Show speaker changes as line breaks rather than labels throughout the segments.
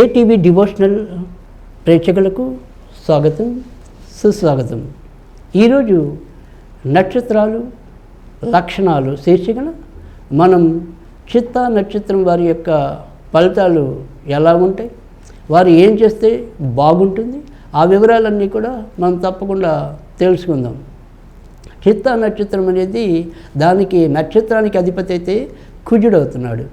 ATV devotional ప్రేక్షకులకు స్వాగతం సుస్వాగతం. ఈరోజు నక్షత్రాలు లక్షణాలు శీర్షికన మనం చిత్తా నక్షత్రం వారి యొక్క ఫలితాలు ఎలా ఉంటాయి వారు ఏం చేస్తే బాగుంటుంది ఆ వివరాలన్నీ కూడా మనం తప్పకుండా తెలుసుకుందాం. చిత్తా నక్షత్రం అనేది దానికి నక్షత్రానికి అధిపతి అయితే కుజుడవుతున్నాడు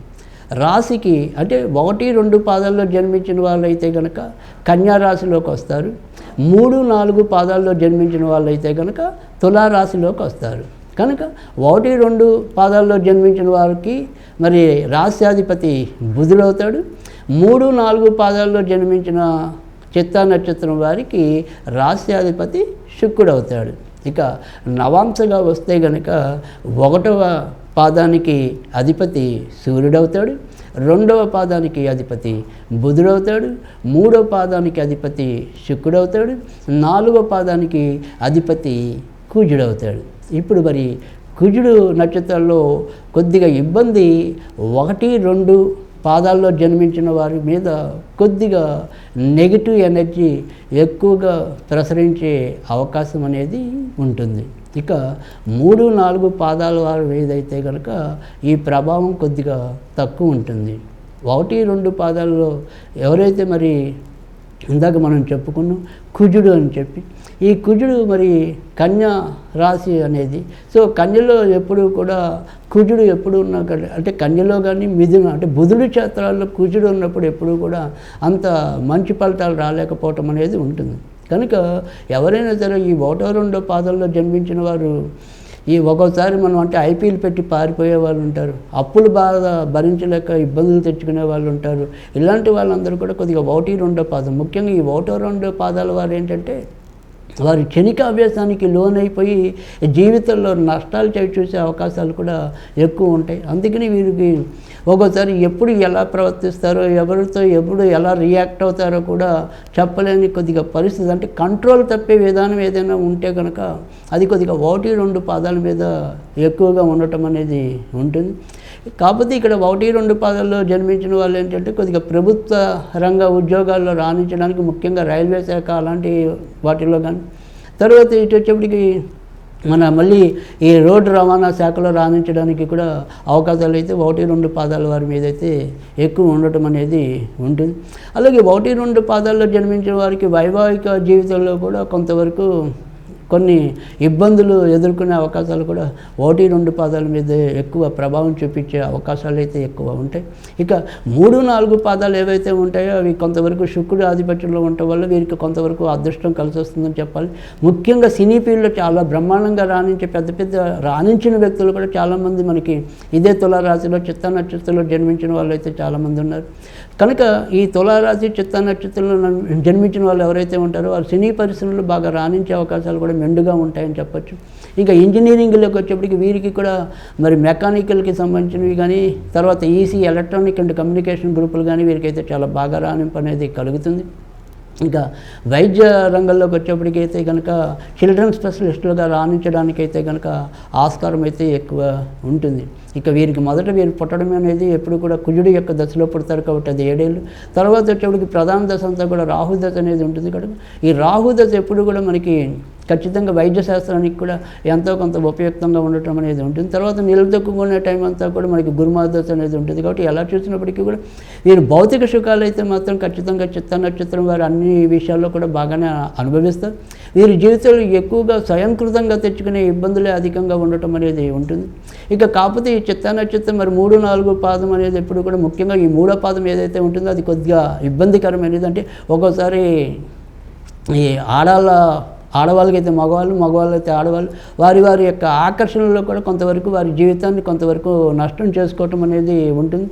రాశికి అంటే ఒకటి రెండు పాదాల్లో జన్మించిన వాళ్ళైతే కనుక కన్యా రాశిలోకి వస్తారు. మూడు నాలుగు పాదాల్లో జన్మించిన వాళ్ళైతే కనుక తులారాశిలోకి వస్తారు. కనుక ఒకటి రెండు పాదాల్లో జన్మించిన వారికి మరి రాశ్యాధిపతి బుధుడవుతాడు. మూడు నాలుగు పాదాల్లో జన్మించిన చిత్తా నక్షత్రం వారికి రాశ్యాధిపతి శుక్రుడవుతాడు. ఇక నవాంశగా వస్తే గనక ఒకటవ పాదానికి అధిపతి సూర్యుడవుతాడు రెండవ పాదానికి అధిపతి బుధుడవుతాడు మూడవ పాదానికి అధిపతి శుక్రుడవుతాడు నాలుగవ పాదానికి అధిపతి కుజుడవుతాడు. ఇప్పుడు మరి కుజుడు నక్షత్రాల్లో కొద్దిగా ఇబ్బంది ఒకటి రెండు పాదాల్లో జన్మించిన వారి మీద కొద్దిగా నెగిటివ్ ఎనర్జీ ఎక్కువగా ప్రసరించే అవకాశం అనేది ఉంటుంది. ఇక మూడు నాలుగు పాదాల వారు ఏదైతే కనుక ఈ ప్రభావం కొద్దిగా తక్కువ ఉంటుంది. ఒకటి రెండు పాదాల్లో ఎవరైతే మరి ఇందాక మనం చెప్పుకున్నాం కుజుడు అని చెప్పి. ఈ కుజుడు మరి కన్యా రాశి అనేది. సో కన్యలో ఎప్పుడు కూడా కుజుడు ఎప్పుడు ఉన్నా కానీ అంటే కన్యలో కానీ మిథున అంటే బుధుడి క్షేత్రాల్లో కుజుడు ఉన్నప్పుడు ఎప్పుడు కూడా అంత మంచి ఫలితాలు రాలేకపోవటం అనేది ఉంటుంది. కనుక ఎవరైనా సరే ఈ ఒకటో రెండో పాదల్లో జన్మించిన వారు ఈ ఒక్కోసారి మనం అంటే ఐపీఎల్ పెట్టి పారిపోయే వాళ్ళు ఉంటారు. అప్పులు బాగా భరించలేక ఇబ్బందులు తెచ్చుకునే వాళ్ళు ఉంటారు. ఇలాంటి వాళ్ళందరూ కూడా కొద్దిగా ఒకటి రెండో పాదం. ముఖ్యంగా ఈ ఒకటో రెండో పాదాల వారు ఏంటంటే వారి క్షణిక అభ్యాసానికి లోనైపోయి జీవితంలో నష్టాలు చవి చూసే అవకాశాలు కూడా ఎక్కువ ఉంటాయి. అందుకని వీరికి ఒక్కోసారి ఎప్పుడు ఎలా ప్రవర్తిస్తారో ఎవరితో ఎప్పుడు ఎలా రియాక్ట్ అవుతారో కూడా చెప్పలేని కొద్దిగా పరిస్థితి. అంటే కంట్రోల్ తప్పే విధానం ఏదైనా ఉంటే కనుక అది కొద్దిగా ఒకటి రెండు పాదాల మీద ఎక్కువగా ఉండటం అనేది ఉంటుంది. కాకపోతే ఇక్కడ ఒకటి రెండు పాదాల్లో జన్మించిన వాళ్ళు ఏంటంటే కొద్దిగా ప్రభుత్వ రంగ ఉద్యోగాల్లో రాణించడానికి ముఖ్యంగా రైల్వే శాఖ అలాంటి వాటిల్లో కానీ. తర్వాత ఇటు వచ్చేప్పటికి మన మళ్ళీ ఈ రోడ్డు రవాణా శాఖలో రాణించడానికి కూడా అవకాశాలు అయితే ఒకటి రెండు పాదాల వారి మీద అయితే ఎక్కువ ఉండటం అనేది ఉంటుంది. అలాగే ఒకటి రెండు పాదాల్లో జన్మించిన వారికి వైవాహిక జీవితంలో కూడా కొంతవరకు కొన్ని ఇబ్బందులు ఎదుర్కొనే అవకాశాలు కూడా ఒకటి రెండు పాదాల మీద ఎక్కువ ప్రభావం చూపించే అవకాశాలు అయితే ఎక్కువ ఉంటాయి. ఇక మూడు నాలుగు పాదాలు ఏవైతే ఉంటాయో అవి కొంతవరకు శుక్రుడు ఆధిపత్యంలో ఉండటం వల్ల వీరికి కొంతవరకు అదృష్టం కలిసి వస్తుందని చెప్పాలి. ముఖ్యంగా సినీ ఫీల్డ్లో చాలా బ్రహ్మాండంగా రాణించే పెద్ద పెద్ద రాణించిన వ్యక్తులు కూడా చాలామంది మనకి ఇదే తులారాశిలో చిత్త నక్షత్రంలో జన్మించిన వాళ్ళు అయితే చాలామంది ఉన్నారు. కనుక ఈ తులారాశి చిత్త నక్షత్రంలో జన్మించిన వాళ్ళు ఎవరైతే ఉంటారో వారు సినీ పరిశ్రమలో బాగా రాణించే అవకాశాలు కూడా మెండుగా ఉంటాయని చెప్పొచ్చు. ఇంకా ఇంజనీరింగ్లోకి వచ్చేప్పటికి వీరికి కూడా మరి మెకానికల్కి సంబంధించినవి కానీ తర్వాత ఈసీ ఎలక్ట్రానిక్ అండ్ కమ్యూనికేషన్ గ్రూపులు కానీ వీరికైతే చాలా బాగా రాణింపు అనేది కలుగుతుంది. ఇంకా వైద్య రంగంలోకి వచ్చేప్పటికి అయితే కనుక చిల్డ్రన్ స్పెషలిస్టులుగా అయితే కనుక ఆస్కారం అయితే ఎక్కువ ఉంటుంది. ఇక వీరికి మొదట వీరు పుట్టడం అనేది ఎప్పుడు కూడా కుజుడి యొక్క దశలో పుడతారు కాబట్టి అది ఏడేళ్ళు. తర్వాత వచ్చేప్పటికి ప్రధాన దశ అంతా కూడా రాహుదశ అనేది ఉంటుంది కనుక ఈ రాహుదశ ఎప్పుడు కూడా మనకి ఖచ్చితంగా వైద్య శాస్త్రానికి కూడా ఎంతో కొంత ఉపయుక్తంగా ఉండటం అనేది ఉంటుంది. తర్వాత నిలదొక్కుకునే టైం అంతా కూడా మనకి గురుమాదశ అనేది ఉంటుంది. కాబట్టి ఎలా చూసినప్పటికీ కూడా వీరు భౌతిక సుఖాలు అయితే మాత్రం ఖచ్చితంగా చిత్త నక్షత్రం వారు అన్ని విషయాల్లో కూడా బాగానే అనుభవిస్తారు. వీరి జీవితంలో ఎక్కువగా స్వయంకృతంగా తెచ్చుకునే ఇబ్బందులే అధికంగా ఉండటం అనేది ఉంటుంది. ఇక కాకపోతే ఈ చిత్త నక్షత్రం మరి మూడు నాలుగు పాదం అనేది ఎప్పుడు కూడా ముఖ్యంగా ఈ మూడో పాదం ఏదైతే ఉంటుందో అది కొద్దిగా ఇబ్బందికరమైనది. అంటే ఒక్కోసారి ఈ ఆడాళ్ళ ఆడవాళ్ళకైతే మగవాళ్ళు మగవాళ్ళైతే ఆడవాళ్ళు. వారి వారి యొక్క ఆకర్షణలో కూడా కొంతవరకు వారి జీవితాన్ని కొంతవరకు నష్టం చేసుకోవటం అనేది ఉంటుంది.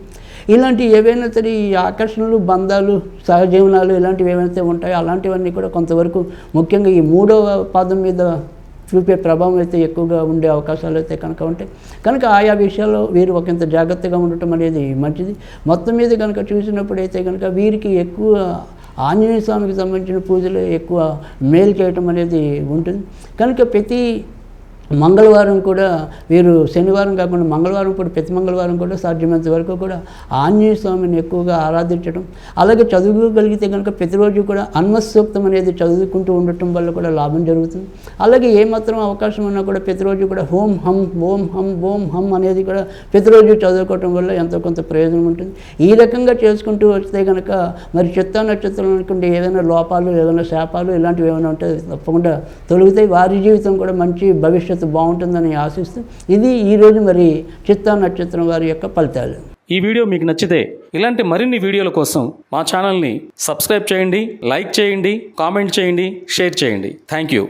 ఇలాంటి ఏవైనా సరే ఈ ఆకర్షణలు బంధాలు సహజీవనాలు ఇలాంటివి ఏవైతే ఉంటాయో అలాంటివన్నీ కూడా కొంతవరకు ముఖ్యంగా ఈ మూడవ పాదం మీద చూపే ప్రభావం అయితే ఎక్కువగా ఉండే అవకాశాలు అయితే కనుక ఉంటాయి. కనుక ఆయా విషయాల్లో వీరు ఒకంత జాగ్రత్తగా ఉండటం అనేది మంచిది. మొత్తం మీద కనుక చూసినప్పుడు అయితే కనుక వీరికి ఎక్కువ ఆంజనేయ స్వామికి సంబంధించిన పూజలు ఎక్కువ మేలు చేయటం అనేది ఉంటుంది. కనుక ప్రతి మంగళవారం కూడా వీరు శనివారం కాకుండా మంగళవారం కూడా ప్రతి మంగళవారం కూడా సాధ్యమైనంత వరకు కూడా ఆంజనేయ స్వామిని ఎక్కువగా ఆరాధించడం అలాగే చదువుకోగలిగితే కనుక ప్రతిరోజు కూడా అన్వసూక్తం అనేది చదువుకుంటూ ఉండటం వల్ల కూడా లాభం జరుగుతుంది. అలాగే ఏమాత్రం అవకాశం ఉన్నా కూడా ప్రతిరోజు కూడా హోం హం ఓం హం ఓం హం అనేది కూడా ప్రతిరోజు చదువుకోవటం వల్ల ఎంతో కొంత ప్రయోజనం ఉంటుంది. ఈ రకంగా చేసుకుంటూ వస్తే కనుక మరి చిత్త నక్షత్రం అనుకుంటే ఏదైనా లోపాలు ఏదైనా శాపాలు ఇలాంటివి ఏమైనా ఉంటే తప్పకుండా తొలగితే వారి జీవితం కూడా మంచి భవిష్యత్తు భవిష్యత్తు బాగుంటుందని ఆశిస్తూ ఇది ఈరోజు మరి చిత్తా నక్షత్రం వారి యొక్క ఫలితాలు.
ఈ వీడియో మీకు నచ్చితే ఇలాంటి మరిన్ని వీడియోల కోసం మా ఛానల్ని సబ్స్క్రైబ్ చేయండి లైక్ చేయండి కామెంట్ చేయండి షేర్ చేయండి. Thank you